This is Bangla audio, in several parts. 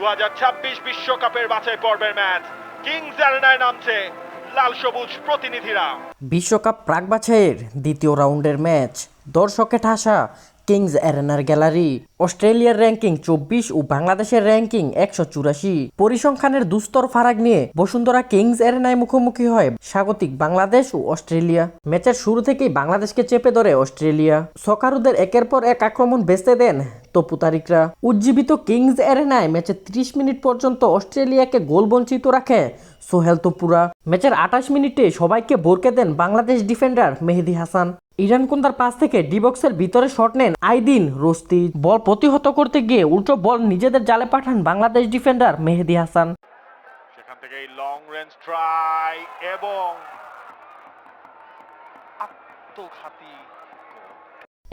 দু বিশ্বকাপের বাছাই পর্বের ম্যাচ। কিংস অ্যারেনায় নামছে লাল সবুজ প্রতিনিধিরা। বিশ্বকাপ প্রাক বাছাইয়ের দ্বিতীয় রাউন্ডের ম্যাচ। দর্শকে ঠাসা কিংস অ্যারেনার গ্যালারি। অস্ট্রেলিয়ার র্যাঙ্কিং চব্বিশ ও বাংলাদেশের র্যাঙ্কিং একশো চুরাশি। পরিসংখ্যানের দুস্তর ফারাক নিয়ে বসুন্ধরা কিংস অ্যারেনায় মুখোমুখি হয় স্বাগতিক বাংলাদেশ ও অস্ট্রেলিয়া। ম্যাচের শুরু থেকেই বাংলাদেশকে চেপে ধরে অস্ট্রেলিয়া। সকারুদের একের পর এক আক্রমণ বেঁচতে দেন তপু তারিকরা উজ্জীবিত কিংস অ্যারেনায় ম্যাচের 30 মিনিট পর্যন্ত অস্ট্রেলিয়াকে গোল বঞ্চিত রাখে সোহেল তপুরা। ম্যাচের আঠাশ মিনিটে সবাইকে বোরকে দেন বাংলাদেশ ডিফেন্ডার মেহেদি হাসান। ইরান কুন্দার পাস থেকে ডিবক্সের ভিতরে শট নেন আইদিন রস্তি। বল প্রতিহত করতে গিয়ে উল্টো বল নিজেদের জালে পাঠান বাংলাদেশ ডিফেন্ডার মেহেদি হাসান। এবং আত্মঘাতী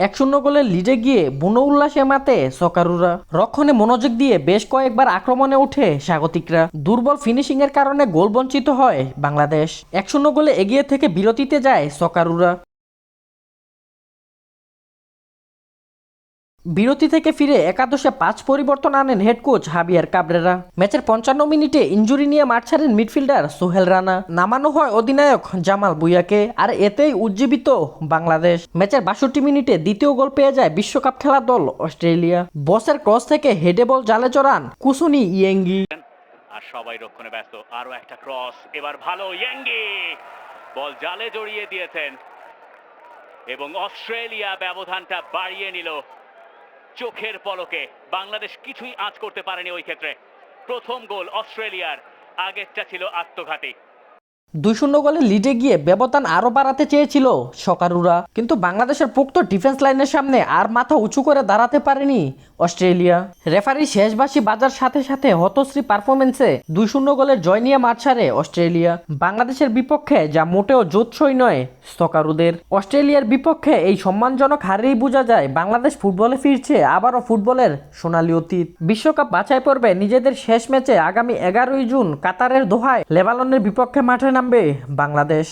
এক শূন্য গোলের লিডে গিয়ে বুনো উল্লাসে মাতে সকারুরা। রক্ষণে মনোযোগ দিয়ে বেশ কয়েকবার আক্রমণে ওঠে স্বাগতিকরা। দুর্বল ফিনিশিং এর কারণে গোল বঞ্চিত হয় বাংলাদেশ। এক শূন্য গোলে এগিয়ে থেকে বিরতিতে যায় সকারুরা। বিরতি থেকে ফিরে একাদশে পাঁচ পরিবর্তন আনেন হেড কোচ হাবিয়ার কাবরেরা। ম্যাচের পঞ্চান্ন মিনিটে ইঞ্জুরি নিয়ে মাঠ ছাড়েন মিডফিল্ডার সোহেল রানা। নামানো হয় অধিনায়ক জামাল বুইয়াকে আর এতেই উজ্জীবিত বাংলাদেশ। ম্যাচের বাষট্টি মিনিটে দ্বিতীয় গোল পেয়ে যায় বিশ্বকাপ খেলা দল অস্ট্রেলিয়া। বসের ক্রস থেকে হেডে বল জালে চড়ান কুসুনি ইয়েঙ্গি। আর সবাই রক্ষণে ব্যস্ত আরও একটা ক্রস, এবার ভালো ইয়েঙ্গি। বল জালে জড়িয়ে দিয়েছেন। এবং অস্ট্রেলিয়া ব্যবধানটা বাড়িয়ে নিল চোখের পলকে। বাংলাদেশ কিছুই আঁচ করতে পারেনি ওই ক্ষেত্রে। প্রথম গোল অস্ট্রেলিয়ার, আগেরটা ছিল আত্মঘাতী। দুই শূন্য গোলে লিডে গিয়ে ব্যবধান আরও বাড়াতে চেয়েছিল সকারুরা। কিন্তু বাংলাদেশের পোক্ত ডিফেন্স লাইনের সামনে আর মাথা উঁচু করে দাঁড়াতে পারেনি অস্ট্রেলিয়া। রেফারি শেষবাসী বাজার সাথে সাথে হতশ্রী পারফরমেন্সে দুই শূন্য গোলের জয় নিয়ে মাঠ ছাড়ে অস্ট্রেলিয়া। বাংলাদেশের বিপক্ষে যা মোটেও জোৎসই নয়, স্তকারুদের। অস্ট্রেলিয়ার বিপক্ষে এই সম্মানজনক হারেই বোঝা যায় বাংলাদেশ ফুটবলে ফিরছে আবারও ফুটবলের সোনালী অতীত। বিশ্বকাপ বাছাই পর্বে নিজেদের শেষ ম্যাচে আগামী এগারোই জুন কাতারের দোহায় লেবাননের বিপক্ষে মাঠে নামবে বাংলাদেশ।